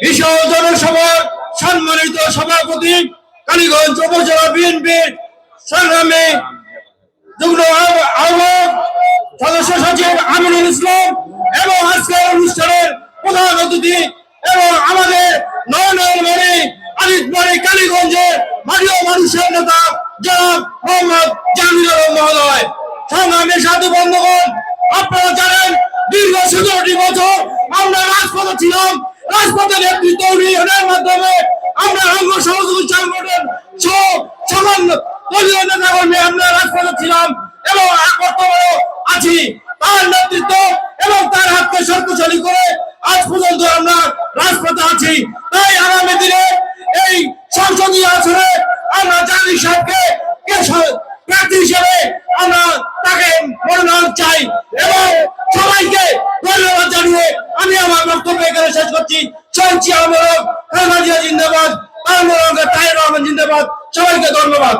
বিশাল জনসভার সম্মানিত সভাপতি, কালীগঞ্জ উপজেলা বিএনপির সংগ্রামী যুগ্ম আহ্ব- আহ্বায়ক, সদস্য সচিব আমিনুল ইসলাম এবং আজকের অনুষ্ঠানের প্রধান অতিথি এবং আমাদের নয়নের মণি আদিত মণি কালীগঞ্জের মাটিও মানুষের নেতা জনাব মোহাম্মদ জাহাঙ্গীর মহোদয়। সংগ্রামী সাথী বন্ধুগণ ছিলাম রাজপথে মাধ্যমে আমরা অঙ্গ সহযোগী সংগঠন তার করে আজ পর্যন্ত আমরা রাজপথে আছি। তাই এই আসনে প্রার্থী হিসেবে আমরা তাকে মনোনয়ন চাই এবং সবাইকে ধন্যবাদ জানিয়ে আমি আমার বক্তব্য এখানে চলছি জিয়া জিন্দাবাদ। মরঙ্গের তাহের রহমান জিন্দাবাদ। সবাইকে ধন্যবাদ।